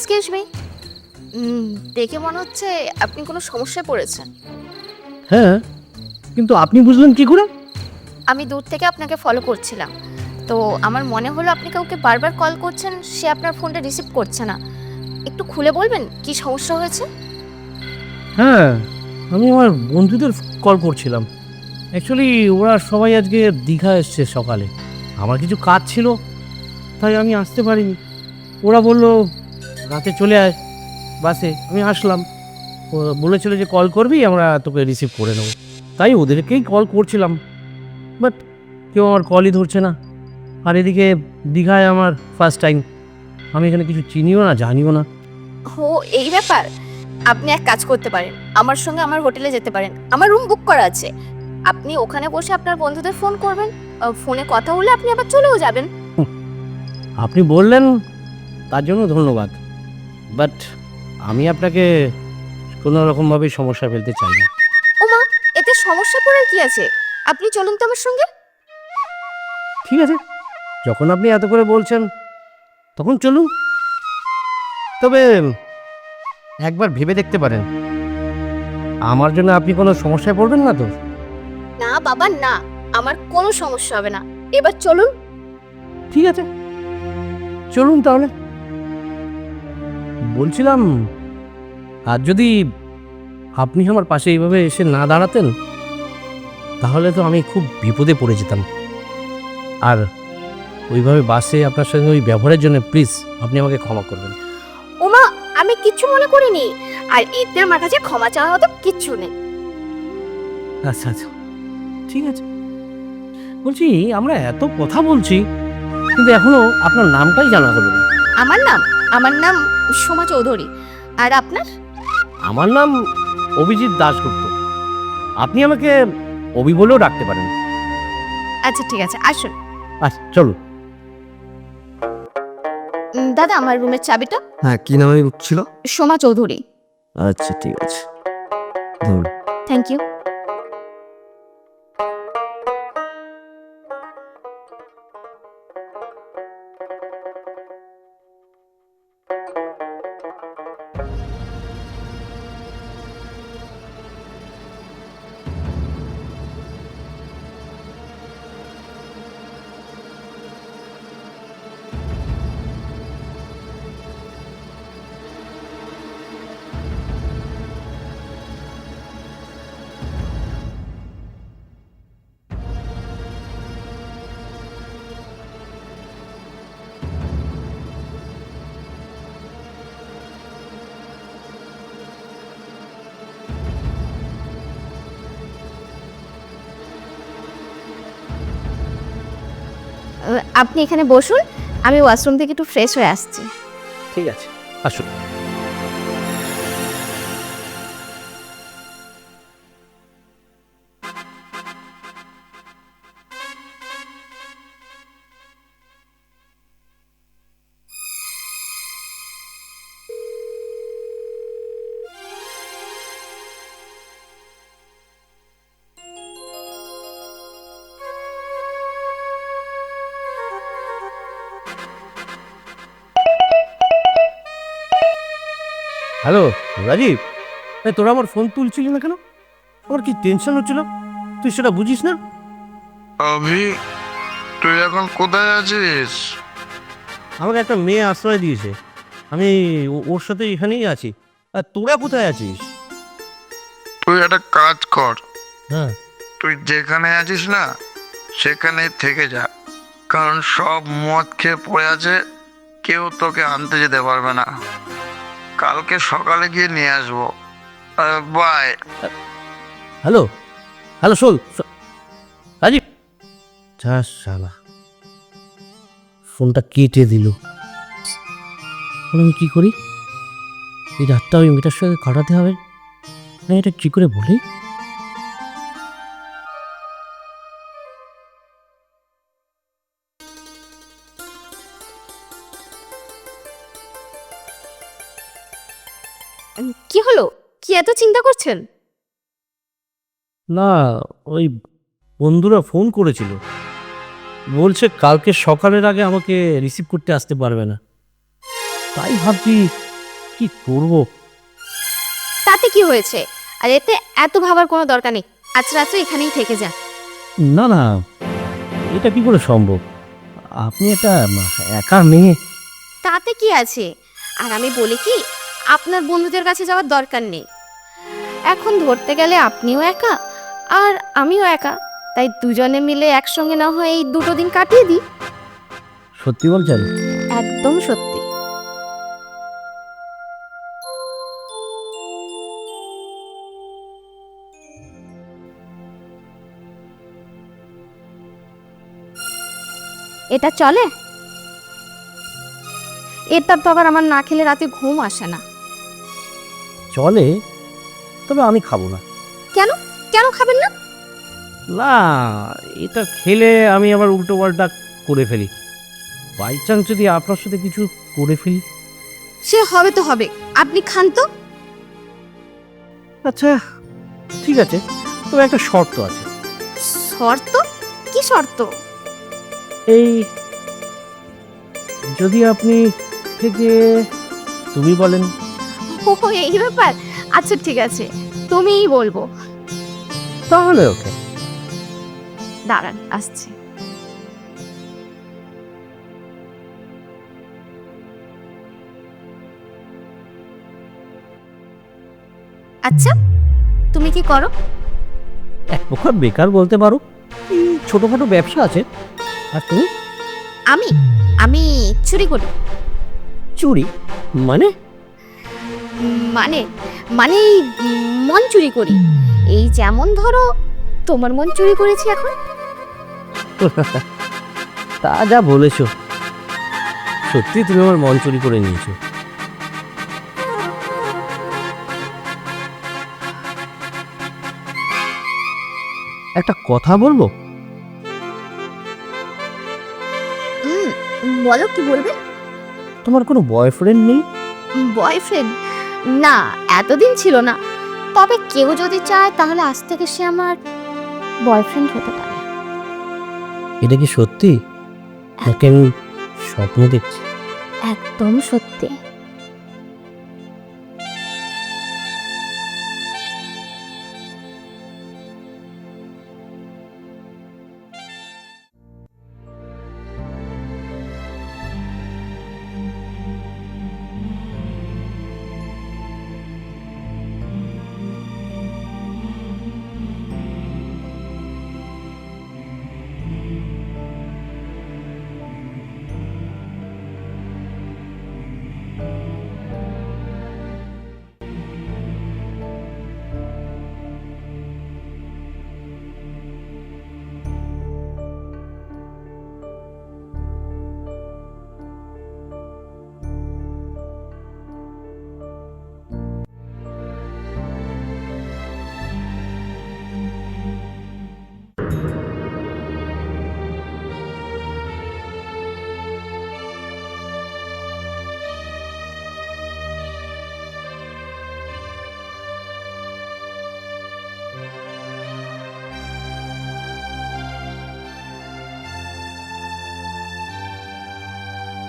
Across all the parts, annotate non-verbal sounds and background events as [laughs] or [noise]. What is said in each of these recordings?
Excuse me দেখে মনে হচ্ছে আপনি কোনো সমস্যায় পড়েছেন। হ্যাঁ কিন্তু আপনি বুঝলেন কি করে? আমি দূর থেকে আপনাকে ফলো করছিলাম। তো আমার মনে হলো আপনি কাউকে বারবার কল করছেন সে আপনার ফোনটা রিসিভ করছে না। একটু খুলে বলবেন কি সমস্যা হয়েছে? হ্যাঁ আমি আমার বন্ধুদের কল করছিলাম। অ্যাকচুয়ালি ওরা সবাই আজকে দীঘা এসছে সকালে। আমার কিছু কাজ ছিল তাই আমি আসতে পারিনি। ওরা বলল রাতে চলে আয় বাসে আমি আসলাম। ও বলেছিল যে কল করবি আমরা তোকে রিসিভ করে নেব। তাই ওদেরকেই কল করছিলাম। বাট কেউ আমার কলই ধরছে না। আর এদিকে দীঘায় আমার ফার্স্ট টাইম আমি এখানে কিছু চিনিও না জানিও না। ও এই ব্যাপার? আপনি এক কাজ করতে পারেন। আমার সঙ্গে আমার হোটেলে যেতে পারেন। আমার রুম বুক করা আছে। আপনি ওখানে বসে আপনার বন্ধুদের ফোন করবেন। ফোনে কথা হলে আপনি আবার চলেও যাবেন। আপনি বললেন তার জন্য ধন্যবাদ। বাট আমি আপনাকে কোনো রকমভাবে সমস্যা ফেলতে চাই না। ওমা এতে সমস্যা পড়ার কি আছে? আপনি চলুন তো আমার সঙ্গে। ঠিক আছে। যখন আপনি এত করে বলছেন তখন চলুন। তবে একবার ভেবে দেখতে পারেন। আমার জন্য আপনি কোনো সমস্যায় পড়বেন না তো? না বাবা না। আমার কোনো সমস্যা হবে না। এবার চলুন। ঠিক আছে। চলুন তাহলে। বলছিলাম আর যদি আপনি আমার পাশে এইভাবে এসে না দাঁড়াতেন তাহলে তো আমি খুব বিপদে পড়ে যেতাম। আর ওইভাবে বাসে আপনার সঙ্গে ওই ব্যবহারের জন্য প্লিজ আপনি আমাকে ক্ষমা করবেন। ওমা আমি কিচ্ছু মনে করিনি। আর এতে আমার কাছে ক্ষমা চাওয়ার মতো কিচ্ছু নেই। আচ্ছা আচ্ছা। ঠিক আছে। বলছি আমরা এত কথা বলছি কিন্তু এখনও আপনার নামটাই জানা হলো না। আমার নাম? আমার নাম সোমা চৌধুরী। আর আপনার? আমার নাম অভিজিৎ দাশগুপ্ত। আপনি আমাকে অভি বলেও ডাকতে পারেন। আচ্ছা ঠিক আছে আসুন। আচ্ছা চলুন। দাদা আমার রুমের চাবিটা? হ্যাঁ কি নামে ছিল? সোমা চৌধুরী। আচ্ছা ঠিক আছে। Thank you. আপনি এখানে বসুন আমি ওয়াশরুম থেকে একটু ফ্রেশ হয়ে আসছি। ঠিক আছে আসুন। হ্যালো রাজীব। এই তোরা আমার ফোন তুলছিলি না কেন? আমার কি টেনশন হচ্ছিল? তুই সেটা বুঝিস না? অভি তুই এখন কোথায় আছিস? আমাকে একটা মেয়ে আশ্রয় দিয়েছে। আমি ওর সাথে এখানেই আছি। আর তোরা কোথায় আছিস? তুই একটা কাজ কর। হ্যাঁ। তুই যেখানে আছিস না সেখানে থেকে যা। কারণ সব মদ খেয়ে পড়ে আছে কেউ তোকে আনতে যেতে পারবে না। কালকে সকালে গিয়ে নিয়ে আসব। Bye hello? হ্যালো, শোল। রাজীব। যা শালা। ফোনটা কেটে দিল। আমি কী করি? এই রাতটা ওই মেয়েটার সঙ্গে কাটাতে হবে? না, এটা কী করে বলি? কি হলো? কি এত চিন্তা করছেন? না ওই বন্ধুরা ফোন করেছিল। বলছে কালকে সকালের আগে আমাকে রিসিভ করতে আসতে পারবে না। তাই ভাবছি কি করব? তাতে কি হয়েছে? আর এতে এত ভাবার কোনো দরকার নেই। আজ রাত্রে এখানেই থেকে যান। না না এটা কি করে সম্ভব? আপনি একটা একা মেয়ে। তাতে কি আছে? আর আমি বলি কি আপনার বন্ধুদের কাছে যাওয়ার দরকার নেই। এখন ধরতে গেলে আপনিও একা আর আমিও একা। তাই দুজনে মিলে একসঙ্গে না হয় এই দুটো দিন কাটিয়ে দিই। সত্যি বলছেন? একদম সত্যি। এটা চলে? এটা তো আবার আমার না খেলে রাতে ঘুম আসে না। চলে তবে আমি খাব না। কেন? কেন খাবেন না? না এটা খেলে আমি আবার উল্টো পাল্টা করে ফেলি। বাই চান্স যদি আপনার সাথে কিছু করে ফেলি। সে হবে তো হবে। আপনি খান তো। আচ্ছা ঠিক আছে। তবে একটা শর্ত আছে। শর্ত? কি শর্ত? এই যদি আপনি থেকে তুমি বলেন ও এই ব্যাপার? আচ্ছা ঠিক আছে। তুমিই বলব। তাহলে ওকে। দাঁড়ান আসছে। আচ্ছা তুমি কি করো? এক প্রকার বেকার বলতে পারো। এই ছোটোখাটো ব্যবসা আছে। আর তুমি? আমি আমি চুরি করি। চুরি? মানে? মানে মানে মন চুরি করি। এই যেমন ধরো তোমার মন চুরি করেছি এখন। [laughs] তা যা বলেছ। সত্যি তুমি আমার মন চুরি করে নিয়েছো। একটা কথা বলব? হুম বলো কি বলবে? তোমার কোনো বয়ফ্রেন্ড নেই? বয়ফ্রেন্ড না এতদিন ছিল না। তবে কেউ যদি চায় তাহলে আজ থেকে সে আমার বয়ফ্রেন্ড হতে পারে। এটা কি সত্যি? নাকি আমি স্বপ্ন দেখছি? একদম সত্যি।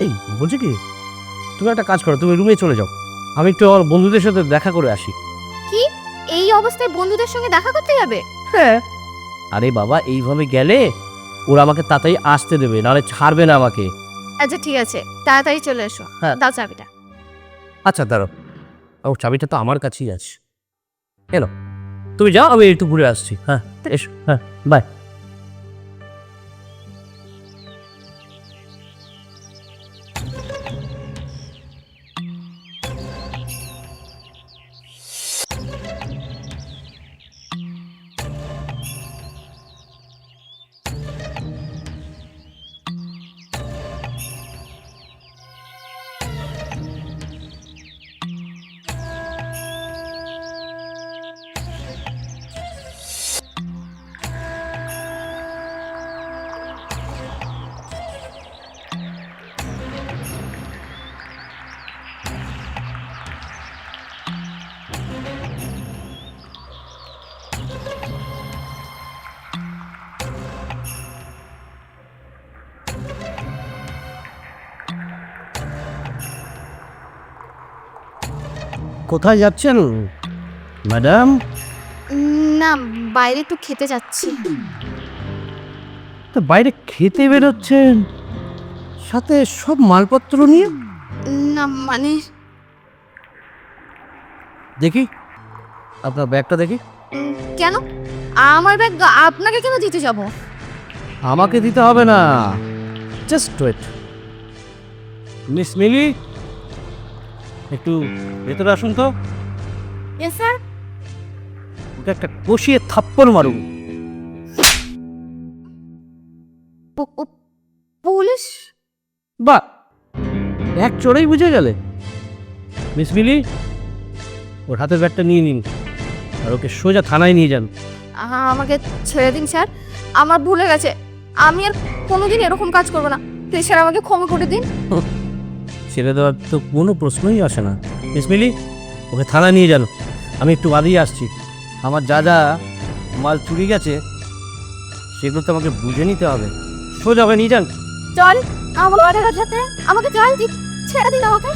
এই বলছি কি? তুমি একটা কাজ করো তুমি রুমে চলে যাও। আমি একটু আমার বন্ধুদের সাথে দেখা করে আসি। কি? এই অবস্থায় বন্ধুদের সঙ্গে দেখা করতে যাবে? হ্যাঁ। আরে বাবা এইভাবে গেলে ওরা আমাকে তাড়াতাড়ি আসতে দেবে নাহলে ছাড়বে না আমাকে। আচ্ছা ঠিক আছে। তাড়াতাড়ি চলে এসো। হ্যাঁ। দাও চাবিটা। আচ্ছা দাঁড়ো ও চাবিটা তো আমার কাছেই আছে। এলো। তুমি যাও আমি একটু ঘুরে আসছি। হ্যাঁ এসো। হ্যাঁ বাই কোথায় যাচ্ছেন? ম্যাডাম? না বাইরে একটু খেতে যাচ্ছি। তো বাইরে খেতে বেরোচ্ছেন? সাথে সব মালপত্র নিয়ে? না মানে? দেখি আপনার ব্যাগটা দেখি। কেন? আমার ব্যাগ আপনাকে কেন দিতে যাব? আমাকে দিতে হবে না। Just wait. মিস মিলি? একটু ভেতরে আসুন তো। স্যার ওকে একটা কষিয়ে থাপ্পড় মারুন। পুলিশ? বা এক চড়েই বুঝে গেলে। মিস মিলি ওর হাতের ব্যাগটা নিয়ে নিন আর ওকে সোজা থানায় নিয়ে যান। আমাকে ছেড়ে দিন স্যার। আমার ভুলে গেছে। আমি আর কোনোদিন এরকম কাজ করব না। প্লিজ স্যার আমাকে ক্ষমা করে দিন। [laughs] ছেড়ে দেওয়ার তো কোনো প্রশ্নই আসে না। মিস মিলি, ওকে থানা নিয়ে যান। আমি একটু বাদিয়ে আসছি। আমার যা যা মাল চুরি গেছে, সেগুলো তো আমাকে বুঝে নিতে হবে। সোজা হবে নিয়ে যান। চল, আমার সাথে আমাকে চল ছেড়ে দিন আমাকে।